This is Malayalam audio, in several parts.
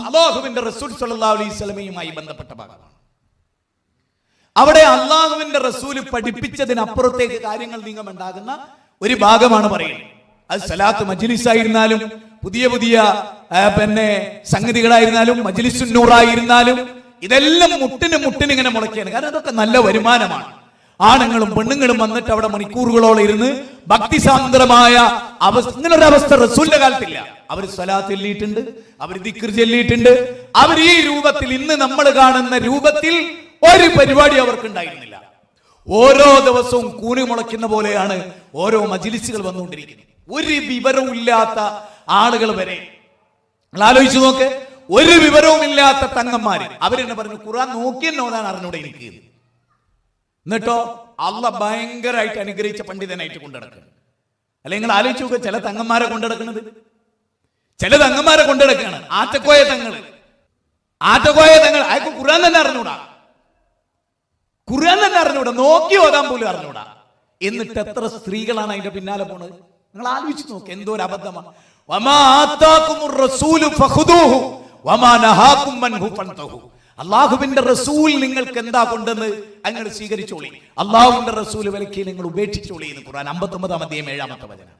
അള്ളാഹുവിന്റെ റസൂൽ സല്ലല്ലാഹു അലൈഹി സ്വലമയുമായി ബന്ധപ്പെട്ട ഭാഗമാണ്. അവിടെ അള്ളാഹുവിന്റെ റസൂൽ പഠിപ്പിച്ചതിനപ്പുറത്തേക്ക് കാര്യങ്ങൾ നീങ്ങമുണ്ടാകുന്ന ഒരു ഭാഗമാണ് പറയുന്നത്. അത് സലാത്ത് മജ്ലിസ് ആയിരുന്നാലും പുതിയ പുതിയ പിന്നെ സംഗതികളായിരുന്നാലും മജ്ലിസുന്നൂറായിരുന്നാലും ഇതെല്ലാം മുട്ടിന് മുട്ടിന് ഇങ്ങനെ മുളയ്ക്കുകയാണ്. കാരണം അതൊക്കെ നല്ല വരുമാനമാണ്. ആണുങ്ങളും പെണ്ണുങ്ങളും വന്നിട്ട് അവിടെ മണിക്കൂറുകളോളം ഇരുന്ന് ഭക്തിസാന്ദ്രമായ അവസ്ഥ ഒരു അവസ്ഥ റസൂലിന്റെ കാലത്തില്ല. അവർ സ്വലാ ചൊല്ലിയിട്ടുണ്ട് അവർ ദിക്കർ ചൊല്ലിയിട്ടുണ്ട്. അവർ ഈ രൂപത്തിൽ ഇന്ന് നമ്മൾ കാണുന്ന രൂപത്തിൽ ഒരു പരിപാടി അവർക്ക് ഉണ്ടായിരുന്നില്ല ഓരോ ദിവസവും കൂനി മുളയ്ക്കുന്ന പോലെയാണ് ഓരോ മജിലിസുകൾ വന്നുകൊണ്ടിരിക്കുന്നത്. ഒരു വിവരവും ഇല്ലാത്ത ആളുകൾ വരെ. നിങ്ങൾ ആലോചിച്ചു നോക്ക്. ഒരു വിവരവും ഇല്ലാത്ത തങ്ങന്മാര്. അവരെന്നെ പറഞ്ഞു ഖുറാൻ നോക്കിയെന്നോ ഓതാൻ അറിഞ്ഞൂടെ എന്ന്. എന്നിട്ടോ അല്ല ഭയങ്കരമായിട്ട് അനുഗ്രഹിച്ച പണ്ഡിതനായിട്ട് കൊണ്ടുനടക്കുന്നത് അല്ലെങ്കിൽ നിങ്ങൾ ആലോചിച്ച് നോക്കുക ചില തങ്ങന്മാരെ കൊണ്ടുനടക്കുന്നത് ചില തങ്ങന്മാരെ കൊണ്ടുനടക്കുകയാണ് ആറ്റക്കോയ തങ്ങൾ. ആറ്റക്കോയ തങ്ങൾ. അയാൾക്ക് ഖുർആൻ തന്നെ അറിഞ്ഞൂടാ. ഖുർആൻ തന്നെ അറിഞ്ഞൂടാ. നോക്കി ഓതാൻ പോലും അറിഞ്ഞൂടാ. എന്നിട്ട് എത്ര സ്ത്രീകളാണ് അതിന്റെ പിന്നാലെ പോണത്? നിങ്ങൾ ആലോചിച്ച് നോക്ക് എന്തോ ഒരു അബദ്ധമാണ്. വമാ റസൂലു ഫഖുദൂഹു വമാ മൻഹു അള്ളാഹുവിന്റെ റസൂൽ നിങ്ങൾക്ക് എന്താ കൊണ്ടെന്ന് അങ്ങനെ സ്വീകരിച്ചോളി. അള്ളാഹുവിന്റെ റസൂൽ വിലക്കി നിങ്ങൾ ഉപേക്ഷിച്ചോളി എന്ന് ഖുർആൻ അമ്പത്തൊമ്പതാം അധ്യയം ഏഴാമത്തെ വചനം.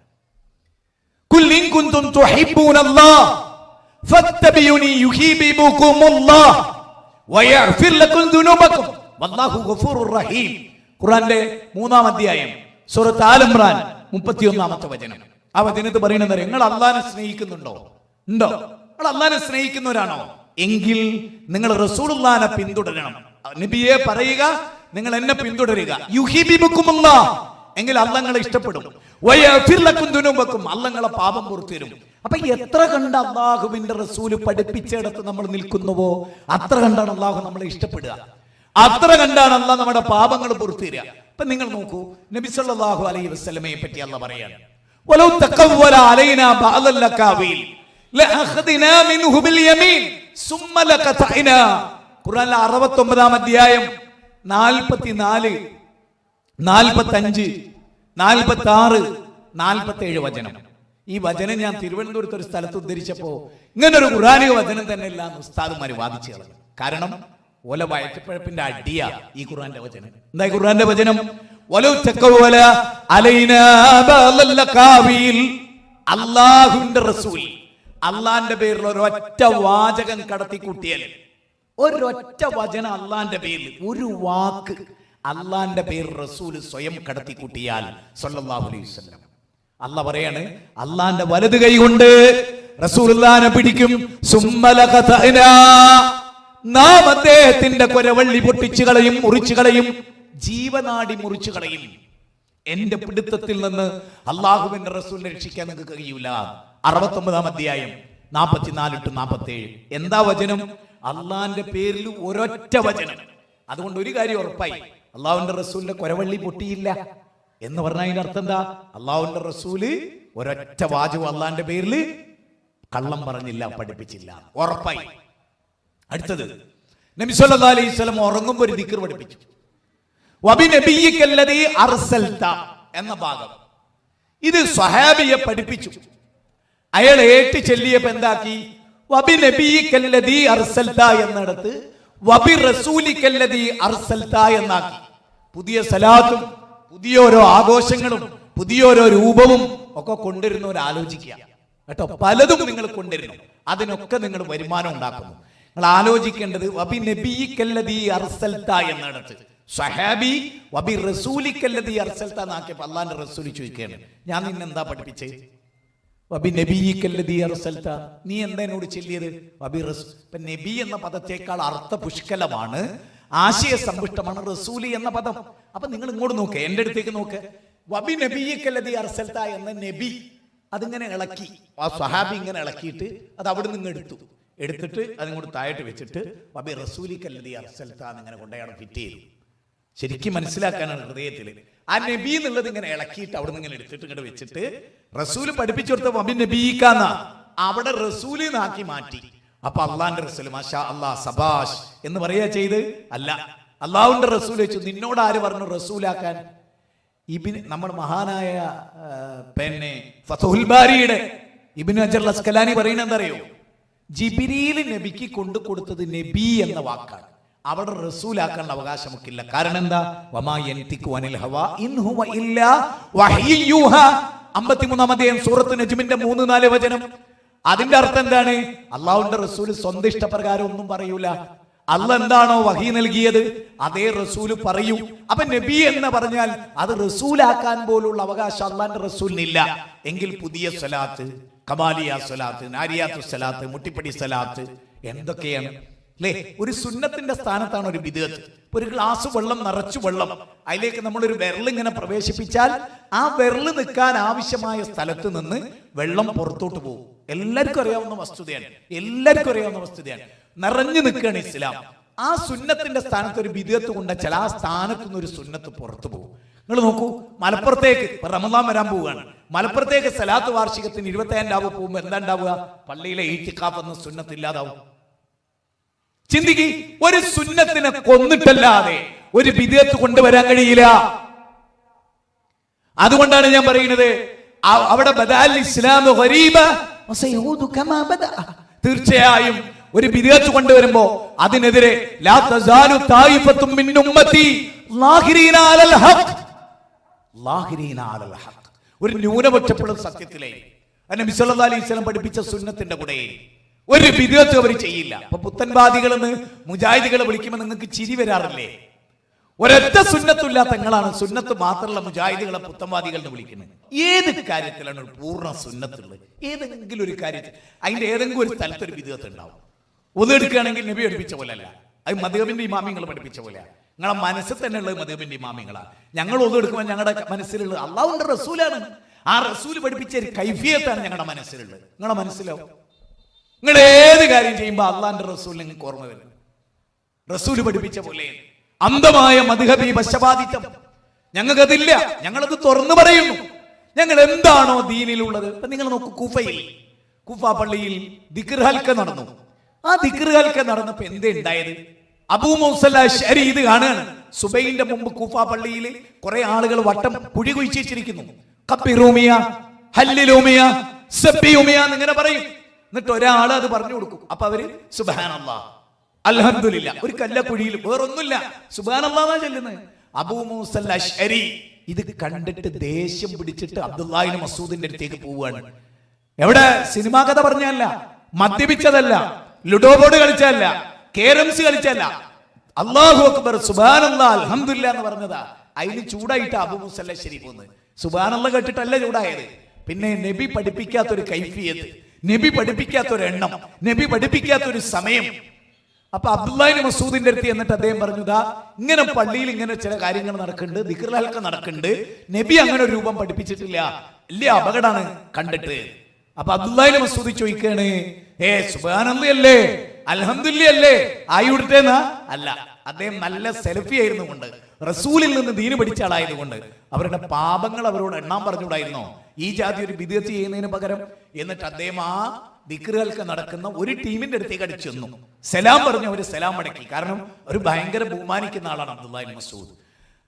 ഖുർആന്റെ മൂന്നാം അധ്യായം സൂറത്ത് ഇംറാൻ 31ാമത്തെ വചനം. ആ വചനത്ത് പറയുന്നത് നിങ്ങൾ അള്ളാഹിനെ സ്നേഹിക്കുന്നുണ്ടോ? ഉണ്ടോ? നിങ്ങൾ അള്ളാനെ സ്നേഹിക്കുന്നവരാണോ? എങ്കിൽ നിങ്ങൾ റസൂലുള്ളാഹിനെ പിന്തുടരണം. നബിയെ പറയുക നിങ്ങൾ എന്നെ പിന്തുടരുക. യുഹിബിമുക്കുമല്ല എങ്കിൽ അള്ളങ്ങളെ ഇഷ്ടപ്പെടും. വയ്യക്കും അള്ളങ്ങളെ പാപം പുറത്തു തരും. അപ്പൊ എത്ര കണ്ട് അള്ളാഹുവിന്റെ റസൂൽ പഠിപ്പിച്ചിടത്ത് നമ്മൾ നിൽക്കുന്നുവോ? അത്ര കണ്ടാണ് അള്ളാഹു നമ്മളെ ഇഷ്ടപ്പെടുക. അത്ര കണ്ടാണ് അള്ളാഹ് നമ്മുടെ പാപങ്ങൾ പുറത്തു തരിക. അപ്പൊ നിങ്ങൾ നോക്കൂ നബി സല്ലല്ലാഹു അലൈഹി വസല്ലമയെ പറ്റി അല്ല പറയാണ്. തഖവ്വല അലൈനാ ബഅദൽ ലകാവീൽ. ലഅഖദ്നാ മിൻഹു ബിൽ യമീൻ സുമ്മ ലഖതഅനാ ഖുർആനിലെ 69 അധ്യായം 44 നാൽപ്പത്തഞ്ച് നാൽപ്പത്തി ആറ് നാൽപ്പത്തി ഏഴ് വചനം. ഈ വചനം ഞാൻ തിരുവനന്തപുരത്ത് ഒരു സ്ഥലത്ത് ഉദ്ധരിച്ചപ്പോ ഇങ്ങനൊരു ഖുറാനിക വചനം തന്നെ ഇല്ല എന്ന് ഉസ്താദുമാര് വാദിച്ചു കളഞ്ഞു. കാരണം ഓല വയറ്റപ്പഴപ്പിന്റെ അടിയ ഈ ഖുറാന്റെ വചനം. എന്താ ഖുറാന്റെ വചനം? അലൈനാ ലഖാവീൽ റസൂൽ. അള്ളാന്റെ പേരിൽ ഒരൊറ്റ വാചകം കടത്തി കൂട്ടിയാൽ ഒരൊറ്റ വചനം അള്ളാന്റെ പേരിൽ ഒരു വാക്ക് അള്ളാന്റെ പേര് റസൂൽ സ്വയം കടത്തി കൂട്ടിയാൽ അള്ള അലൈഹി അല്ല പറയാണ് അള്ളാന്റെ വലത് കൈ കൊണ്ട് റസൂലുള്ളാനെ പിടിക്കും. നാം അദ്ദേഹത്തിന്റെ കൊരവള്ളി പൊട്ടിച്ചു കളയും മുറിച്ചു കളയും ജീവനാടി മുറിച്ചു കളയും. എന്റെ പിടുത്തത്തിൽ നിന്ന് അള്ളാഹുവിന്റെ റസൂലിനെ രക്ഷിക്കാൻ നിങ്ങൾക്ക് കഴിയൂല. അറുപത്തൊമ്പതാം അധ്യായം നാൽപ്പത്തിനാല് ടു നാൽപ്പത്തേഴ് എന്താ വചനം? അള്ളാന്റെ പേരിൽ ഒരൊറ്റ വചനം. അതുകൊണ്ട് ഒരു കാര്യം ഉറപ്പായി. അള്ളാഹുവിന്റെ റസൂലിന്റെ കൊരവള്ളി പൊട്ടിയില്ല. എന്ന് പറഞ്ഞാൽ അതിന്റെ അർത്ഥം എന്താ? അള്ളാഹുവിന്റെ റസൂൽ ഒരൊറ്റ വാചകം അള്ളാന്റെ പേരിൽ കള്ളം പറഞ്ഞില്ല പഠിപ്പിച്ചില്ല. ഉറപ്പായി. അടുത്തത്. നബി സല്ലല്ലാഹു അലൈഹി വസല്ലം ഉറങ്ങുമ്പോൾ ഒരു ദിക്ർ പഠിപ്പിച്ചു. വബിനബിയിക്കല്ലദീ അർസൽത എന്ന ഭാഗം. ഇത് സ്വഹാബിയെ പഠിപ്പിച്ചു. അയാൾ ഏറ്റ് ചെല്ലിയപ്പോ എന്താക്കി? വബി നബിയിക്കല്ലദീ അർസൽത എന്നിടത്ത് വബി റസൂലിക്കല്ലദീ അർസൽത എന്നാക്കി. പുതിയ സലാത്തും പുതിയ ഓരോ ആഘോഷങ്ങളും പുതിയ ഓരോ രൂപവും ഒക്കെ കൊണ്ടുവരുന്നവർ ആലോചിക്കുക. കേട്ടോ? പലതും നിങ്ങൾ കൊണ്ടുവരുന്നു. അതിനൊക്കെ നിങ്ങൾ വരുമാനം ഉണ്ടാക്കുന്നു. നിങ്ങൾ ആലോചിക്കേണ്ടത് വബി നബിയിക്കല്ലദീ അർസൽത എന്നിടത്ത്. സഹാബി വബി റസൂലിക്കല്ലദീ അർസൽത എന്നാക്കിയപ്പോ അള്ളാന്റെ റസൂലി ചോദിക്കുകയാണ്. ഞാൻ നിന്നെന്താ പഠിപ്പിച്ചേ? വബി നീ എന്താ എന്നോട് ചെല്ലിയത്? വബി റസ് നബി എന്ന പദത്തേക്കാൾ അർത്ഥ പുഷ്കലമാണ് ആശയ സമ്പുഷ്ടമാണ് റസൂലി എന്ന പദം. അപ്പൊ നിങ്ങൾ ഇങ്ങോട്ട് നോക്ക് എന്റെ അടുത്തേക്ക് നോക്ക്. വബി നബിയിക്കല്ലദീ അർസൽത എന്ന നബി അതിങ്ങനെ ഇളക്കി. ആ സഹാബി ഇങ്ങനെ ഇളക്കിയിട്ട് അത് അവിടെ നിന്ന് എടുത്തു. എടുത്തിട്ട് അതിങ്ങോട്ട് താഴോട്ട് വെച്ചിട്ട് വബി റസൂലിക്കല്ലദീ അർസൽത എന്നിങ്ങനെ കൊണ്ടയാൾ ഫിറ്റ് ചെയ്തു. ശരിക്കും മനസ്സിലാക്കാനാണ് ഹൃദയത്തിൽ ആ നബി എന്നുള്ളത് ഇങ്ങനെ ഇളക്കിയിട്ട് അവിടെ നിന്ന് ഇങ്ങനെ എടുത്തിട്ട് ഇങ്ങോട്ട് വെച്ചിട്ട് റസൂൽ പഠിപ്പിച്ചു കൊടുത്ത വബി നബീക്കാന്ന അവിടെ റസൂൽ നാക്കി മാറ്റി. അപ്പൊ അള്ളാന്റെ റസൂൽ മാഷാ അള്ളാ സബാഷ് എന്ന് പറയാ ചെയ്ത്. അല്ല അള്ളാഹുന്റെ റസൂൽ വെച്ചു. നിന്നോട് ആര് പറഞ്ഞു റസൂലാക്കാൻ? ഇബിൻ നമ്മൾ മഹാനായ പിന്നെ ഫതുൽ ബാരിയുടെ ഇബിൻ അജർ അസ്കലാനി പറയുന്നത് എന്താ അറിയോ? ജിബിരിയിൽ നബിക്ക് കൊണ്ടു കൊടുത്തത് നബി എന്ന വാക്കാണ്. അവിടെ റസൂലാക്കാനുള്ള അവകാശം നമുക്കില്ല കാരണം എന്താ. അമ്പത്തിമൂന്നാം അധ്യായം സൂറത്ത് നജുമിന്റെ മൂന്ന് നാല് വചനം. അതിന്റെ അർത്ഥം എന്താണ്? അള്ളാഹുന്റെ റസൂൽ സ്വന്തം ഇഷ്ടപ്രകാരം ഒന്നും പറയൂല. അല്ല എന്താണോ വഹി നൽകിയത്? അതേ റസൂൽ പറയൂ. അപ്പൊ നബി എന്ന് പറഞ്ഞാൽ അത് റസൂലാക്കാൻ പോലുള്ള അവകാശം അള്ളാന്റെ റസൂലിനില്ല. എങ്കിൽ പുതിയ സ്വലാത്ത് കമാലിയ സ്വലാത്ത് നാരിയാത്ത് സ്വലാത്ത് മുട്ടിപ്പടി സ്വലാത്ത് എന്തൊക്കെയാണ്? അല്ലേ ഒരു സുന്നത്തിന്റെ സ്ഥാനത്താണ് ഒരു വിദേഹത്ത് ഒരു ഗ്ലാസ് വെള്ളം നിറച്ചു വെള്ളം. അതിലേക്ക് നമ്മളൊരു വിരലിങ്ങനെ പ്രവേശിപ്പിച്ചാൽ ആ വിരൽ നിൽക്കാൻ ആവശ്യമായ സ്ഥലത്ത് നിന്ന് വെള്ളം പുറത്തോട്ട് പോകും. എല്ലാവർക്കും അറിയാവുന്ന വസ്തുതയാണ്. എല്ലാവർക്കും അറിയാവുന്ന വസ്തുതയാണ്. നിറഞ്ഞു നിൽക്കുകയാണ് ഇസ്ലാം. ആ സുന്നത്തിന്റെ സ്ഥാനത്ത് ഒരു വിദേഹത്ത് കൊണ്ടുവച്ചാൽ ആ സ്ഥാനത്ത് നിന്ന് ഒരു സുന്നത്ത് പുറത്തു പോകും. നിങ്ങൾ നോക്കൂ മലപ്പുറത്തേക്ക് റമദാൻ വരാൻ പോവുകയാണ്. മലപ്പുറത്തേക്ക് സലാത്ത് വാർഷികത്തിന് ഇരുപത്തി രാവ് പോകുമ്പോൾ എന്താ ഉണ്ടാവുക? പള്ളിയിലെ ഈറ്റിക്കാഫ് എന്ന സുന്നത്ത് ഇല്ലാതാവും. ചിന്തിക്ക് ഒരു സുന്നത്തിനെ കൊന്നിട്ടല്ലാതെ ഒരു വിധേയത്ത് കൊണ്ടുവരാൻ കഴിയില്ല അതുകൊണ്ടാണ് ഞാൻ പറയുന്നത് അവിടെ ബദാൽ ഇസ്ലാം. തീർച്ചയായും ഒരു വിധേയത്ത് കൊണ്ടുവരുമ്പോ അതിനെതിരെ. ഒരു ന്യൂനപക്ഷപ്പെടുന്ന സത്യത്തിലേ അതിനെ മിസ്വല്ലാ അലൈഹി സ്വലം പഠിപ്പിച്ച സുന്നത്തിന്റെ കൂടെ ഒരു വിരോധം അവർ ചെയ്യില്ല. അപ്പൊ പുത്തൻവാദികളെന്ന് മുജാഹിദികളെ വിളിക്കുമ്പോൾ നിങ്ങൾക്ക് ചിരി വരാറില്ലേ? ഒരൊറ്റ സുന്നത്തില്ലാത്ത നിങ്ങളാണ്. സുന്നത്ത് മാത്രമുള്ള മുജാഹിദികളെ പുത്തൻവാദികൾ എന്ന് വിളിക്കുന്നത്. ഏത് കാര്യത്തിലാണ് ഒരു പൂർണ സുന്നത്തുള്ളത്? ഏതെങ്കിലും ഒരു കാര്യത്തിൽ അതിന്റെ ഏതെങ്കിലും ഒരു സ്ഥലത്ത് ഒരു വിധേയത്ത് ഉണ്ടാവും. ഒതെടുക്കുകയാണെങ്കിൽ നബി പഠിപ്പിച്ച പോലെ അല്ല അത് മധുബിന്റെ ഇമാമിങ്ങൾ പഠിപ്പിച്ച പോലെയാണ് നിങ്ങളെ മനസ്സിൽ തന്നെ ഉള്ളത് മധുബിന്റെ ഇമാമിങ്ങളാണ് ഞങ്ങൾ ഒതെടുക്കുമ്പോൾ ഞങ്ങളുടെ മനസ്സിലുള്ളത് അള്ളാഹുന്റെ റസൂലാണ്. ആ റസൂൽ പഠിപ്പിച്ച ഒരു കൈഫിയത്താണ് ഞങ്ങളുടെ മനസ്സിലുള്ളത്. നിങ്ങളെ മനസ്സിലോ നിങ്ങൾ ഏത് കാര്യം ചെയ്യുമ്പോൾ അള്ളാന്റെ റസൂൽ നിങ്ങൾക്ക് ഓർമ്മ വരും. റസൂൽ പഠിപ്പിച്ച പോലെ അന്ധമായ മധുഹബി പശ്ചപാതിത്വം ഞങ്ങൾക്കതില്ല. ഞങ്ങളത് തുറന്നു പറയുന്നു. ഞങ്ങൾ എന്താണോ ദീനിലുള്ളത്? ഇപ്പൊ നിങ്ങൾ നോക്കൂ കുഫയിൽ. കുഫ പള്ളിയിൽ ദിക്ർഹൽക്ക നടന്നു. ആ ദിക്ർഹൽക്ക നടന്നപ്പോ എന്തേ ഉണ്ടായത്? അബൂ മൗസല ശരി ഇത് കാണുകയാണ്. സുബൈന്റെ മുമ്പ് കൂഫ പള്ളിയിൽ കുറെ ആളുകൾ വട്ടം കുഴി കുഴിച്ചിരിക്കുന്നു കപ്പിറൂമിയ ഹല്ലിലൂമിയ സബ്ബിയൂമിയ എന്നിങ്ങനെ പറയും. എന്നിട്ട് ഒരാൾ അത് പറഞ്ഞു കൊടുക്കും. അപ്പൊ അവർ സുബാനല്ലാ അലഹദില്ല ഒരു കല്ലക്കുഴിയിൽ വേറൊന്നുമില്ല. സുബാനല്ലാന്നാ ചെല്ലുന്നത്. അബൂ മൂസൽ അഷ്അരി ഇത് കണ്ടിട്ട് ദേഷ്യം പിടിച്ചിട്ട് അബ്ദുല്ലാഹിന് മസൂദിന്റെ അടുത്തേക്ക് പോവുകയാണ്. എവിടെ? സിനിമാ കഥ പറഞ്ഞല്ല മദ്യപിച്ചതല്ല. ലുഡോ ബോർഡ് കളിച്ചല്ല കേരംസ് കളിച്ചല്ല അള്ളാഹു അക്ബർ സുബാനല്ലാ അൽഹംദുലില്ല എന്ന് പറഞ്ഞതാ. അതിന് ചൂടായിട്ട് അബൂ മൂസല്ല ശരി പോകുന്നത്. സുബാനല്ല കേട്ടിട്ടല്ല ചൂടായത്. പിന്നെ നബി പഠിപ്പിക്കാത്തൊരു കൈഫിയത്ത്. നബി പഠിപ്പിക്കാത്ത ഒരു എണ്ണം നബി പഠിപ്പിക്കാത്ത ഒരു സമയം. അപ്പൊ അബ്ദുല്ലാഹിന് മസൂദിന്റെ അടുത്ത് എന്നിട്ട് അദ്ദേഹം പറഞ്ഞുതാ ഇങ്ങനെ പള്ളിയിൽ ഇങ്ങനെ ചില കാര്യങ്ങൾ നടക്കുന്നുണ്ട് ദിക്റലൊക്കെ നടക്കുന്നുണ്ട്. നബി അങ്ങനെ ഒരു രൂപം പഠിപ്പിച്ചിട്ടില്ല. വലിയ അപകടമാണ് കണ്ടിട്ട്. അപ്പൊ അബ്ദുല്ലാഹിന് മസൂദി ചോദിക്കാണ് ഏ സുബാനന്ദ അല്ലേ? അലഹമില്ല അല്ലേ? ആയി ആയിവിടുത്തേന്നാ അല്ല. അദ്ദേഹം നല്ല സെൽഫി ആയിരുന്നു. കൊണ്ട് റസൂലിൽ നിന്ന് ദീന് പഠിച്ച ആളായതുകൊണ്ട് അവരുടെ പാപങ്ങൾ അവരോട് എണ്ണാൻ പറഞ്ഞുകൂടായിരുന്നോ? ഈ ജാതി ഒരു വിദ്യത്ത് ചെയ്യുന്നതിന് പകരം എന്നിട്ട് അദ്ദേഹം ആ ദിക്കറുകൾക്ക് നടക്കുന്ന ഒരു ടീമിന്റെ അടുത്തേക്ക് അടിച്ചു ചെന്നു. സലാം പറഞ്ഞു ഒരു സലാം മടക്കി കാരണം ഒരു ഭയങ്കര ബഹുമാനിക്കുന്ന ആളാണ് അബ്ദുല്ലാഹിൻ മസൂദ്.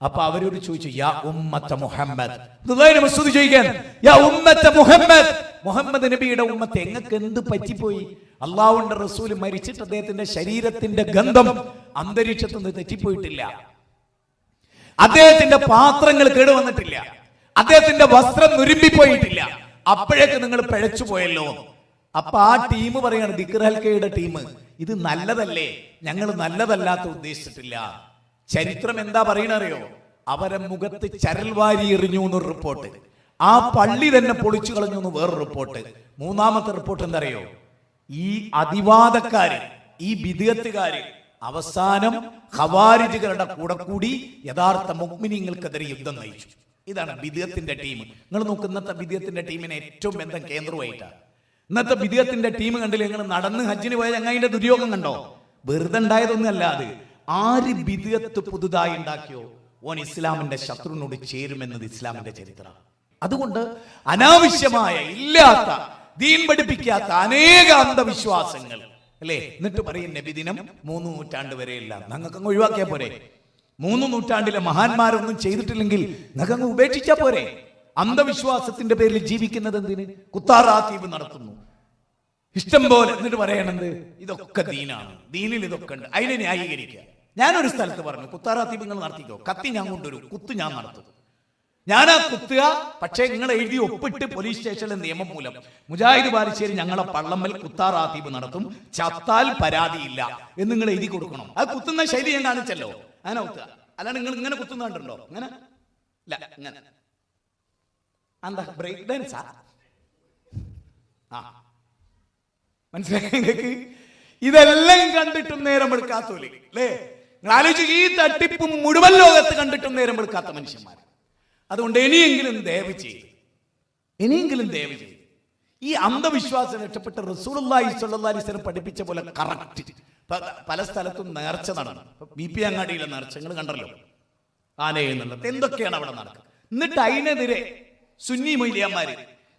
അപ്പൊ അവരോട് ചോദിച്ചു യാ ഉമ്മത്ത മുഹമ്മദ്. അബ്ദുല്ലാഹിൻ മസൂദ് ചോദിക്കാൻ യാ ഉമ്മത്ത മുഹമ്മദ്. മുഹമ്മദ് നബിയുടെ ഉമ്മത്ത് എങ്ങക്ക് എന്ത് പറ്റിപ്പോയി? അള്ളാഹുവിന്റെ റസൂൽ മരിച്ചിട്ട് അദ്ദേഹത്തിന്റെ ശരീരത്തിന്റെ ഗന്ധം അന്തരീക്ഷത്തിൽ നിന്ന് തെറ്റിപ്പോയിട്ടില്ല. അദ്ദേഹത്തിന്റെ പാത്രങ്ങൾ കേടുവന്നിട്ടില്ല അദ്ദേഹത്തിന്റെ വസ്ത്രം നുരുമ്പിപ്പോയിട്ടില്ല. അപ്പോഴേക്ക് നിങ്ങൾ പിഴച്ചു പോയല്ലോ. അപ്പൊ ആ ടീം പറയാണ് ദിക്റൽക്കയുടെ ടീം ഇത് നല്ലതല്ലേ? ഞങ്ങൾ നല്ലതല്ലാത്ത ഉദ്ദേശിച്ചിട്ടില്ല. ചരിത്രം എന്താ പറയണറിയോ അവരെ മുഖത്ത് ചരൽ വാരി എറിഞ്ഞു എന്നൊരു റിപ്പോർട്ട്. ആ പള്ളി തന്നെ പൊളിച്ചു കളഞ്ഞു എന്ന് വേറൊരു റിപ്പോർട്ട്. മൂന്നാമത്തെ റിപ്പോർട്ട് എന്താ അറിയോ? ഈ അതിവാദക്കാര് ഈ വിദഗത്തുകാര് അവസാനം ഖവാരിജുകളുടെ കൂടെ കൂടി യഥാർത്ഥ മുഗ്മിനിങ്ങൾക്കെതിരെ യുദ്ധം നയിച്ചു. ഇതാണ് വിദഗത്തിന്റെ ടീം. നിങ്ങൾ നോക്ക് ഇന്നത്തെ വിദഗത്തിന്റെ ടീമിനെ ഏറ്റവും ബന്ധം കേന്ദ്രമായിട്ടാണ് ഇന്നത്തെ വിദഗത്തിന്റെ ടീം കണ്ടില്ല? നിങ്ങൾ നടന്ന് ഹജ്ജിന് പോയ ചങ്ങായിന്റെ ദുര്യോഗം കണ്ടോ? വെറുതെ ഉണ്ടായതൊന്നും അത്. ആര് വിദഗത്ത് പുതുതായി ഉണ്ടാക്കിയോ? ഓൻ ഇസ്ലാമിന്റെ ശത്രുവിനോട് ചേരുമെന്നത് ഇസ്ലാമിന്റെ ചരിത്രമാണ്. അതുകൊണ്ട് അനാവശ്യമായ ഇല്ലാത്ത ദീൻ പഠിപ്പിക്കാത്ത അനേക അന്ധവിശ്വാസങ്ങൾ. അല്ലേ? എന്നിട്ട് പറയും നബിദിനം മൂന്ന് നൂറ്റാണ്ട് വരെയില്ല. ഞങ്ങൾക്ക് അങ്ങ് ഒഴിവാക്കിയാ പോരെ. മൂന്ന് നൂറ്റാണ്ടിലെ മഹാന്മാരൊന്നും ചെയ്തിട്ടില്ലെങ്കിൽ നിങ്ങൾക്ക് അങ്ങ് ഉപേക്ഷിച്ചാ പോരെ. അന്ധവിശ്വാസത്തിന്റെ പേരിൽ ജീവിക്കുന്നത് എന്തിന്? കുത്താറാത്തീവ് നടത്തുന്നു. ഇഷ്ടം പോലെ എന്നിട്ട് പറയണത് ഇതൊക്കെ ദീനാണ്. ദീനിൽ ഇതൊക്കെ ഉണ്ട്. അതിനെ ന്യായീകരിക്കുക. ഞാനൊരു സ്ഥലത്ത് പറഞ്ഞു കുത്താറാത്തീപ് നിങ്ങൾ നടത്തിക്കോ. കത്തി ഞാൻ കൊണ്ടുവരും. കുത്ത് ഞാൻ നടത്തും. ഞാനാ കുത്തുക. പക്ഷേ നിങ്ങൾ എഴുതി ഒപ്പിട്ട് പോലീസ് സ്റ്റേഷനിലെ നിയമം മൂലം മുജാഹിദ് ബാലിശ്ശേരി ഞങ്ങളെ പള്ളമ്മൽ കുത്താറാത്തീപ് നടത്തും. ചത്താൽ പരാതിയില്ല എന്ന് നിങ്ങൾ എഴുതി കൊടുക്കണം. ആ കുത്തുന്ന ശൈലി ഞാൻ കാണിച്ചല്ലോ. അങ്ങനെ കുത്തുക. അല്ലാണ്ട് നിങ്ങൾ ഇങ്ങനെ കുത്തുന്ന കണ്ടുണ്ടോ അങ്ങനെ ഇല്ല ഇങ്ങനെ. എന്താ ബ്രേക്ക് ഡാൻസാ ആ? മനസ്സിലായി ഇതെല്ലാം കണ്ടിട്ടും നേരം എടുക്കാത്തോലി അല്ലേ? നിങ്ങൾ ആലോചിച്ച് ഈ തട്ടിപ്പ് മുഴുവൻ ലോകത്ത് കണ്ടിട്ടും നേരം എടുക്കാത്ത മനുഷ്യന്മാർ അതുകൊണ്ട് ഇനിയെങ്കിലും ദയവ് ചെയ്ത് ഇനിയെങ്കിലും ദയവ് ചെയ്ത് ഈ അന്ധവിശ്വാസം രക്ഷപ്പെട്ട അലൈഹി വസല്ലം പഠിപ്പിച്ച പോലെ കറക്റ്റ് പല സ്ഥലത്തും നേർച്ച നടന്നു. ബി പി അങ്ങാടിയിലെ നേർച്ച നിങ്ങൾ കണ്ടല്ലോ ആനയെന്നുള്ളത് എന്തൊക്കെയാണ് അവിടെ നടക്കുക എന്നിട്ട് അതിനെതിരെ സുന്നി മൊയ്ലിയന്മാര്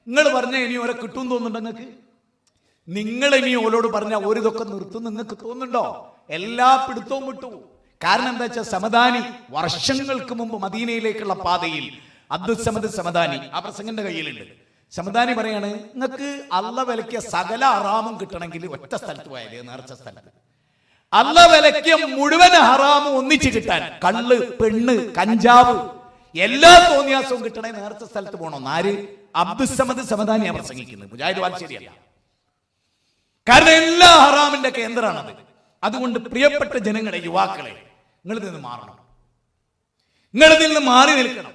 നിങ്ങൾ പറഞ്ഞ ഇനി ഓരോ കിട്ടും തോന്നുന്നുണ്ടോ നിങ്ങൾക്ക്? നിങ്ങൾ ഇനി ഓരോട് പറഞ്ഞ ഒരിതൊക്കെ നിർത്തും നിങ്ങൾക്ക് തോന്നുന്നുണ്ടോ? എല്ലാ പിടുത്തവും വിട്ടു. കാരണം എന്താ വെച്ചാൽ സമദാനി വർഷങ്ങൾക്ക് മുമ്പ് മദീനയിലേക്കുള്ള പാതയിൽ അബ്ദുസമദ് സമദാനി ആ പ്രസംഗന്റെ കയ്യിലുണ്ട്. സമദാനി പറയാണ് നിങ്ങൾക്ക് അല്ല വിലക്കിയ സകല ഹറാമും കിട്ടണമെങ്കിൽ ഒറ്റ സ്ഥലത്ത് പോയാലേ നേർച്ച സ്ഥലത്ത്. അല്ല വിലക്കിയ മുഴുവൻ ഹറാമും ഒന്നിച്ച് കിട്ടാൻ കള്ള് പെണ്ണ് കഞ്ചാവ് എല്ലാ തോന്നിയാസവും കിട്ടണേ നേർച്ച സ്ഥലത്ത് പോകണം ആര്? സമദാനി ആ പ്രസംഗിക്കുന്നത്. മുജാഹിദ് വാൽശേരിയല്ല കാരണം എല്ലാ ഹറാമിന്റെ കേന്ദ്രമാണത്. അതുകൊണ്ട് പ്രിയപ്പെട്ട ജനങ്ങളെ യുവാക്കളെ നിങ്ങൾ നിന്ന് മാറണം. നിങ്ങളിൽ നിന്ന് മാറി നിൽക്കണം.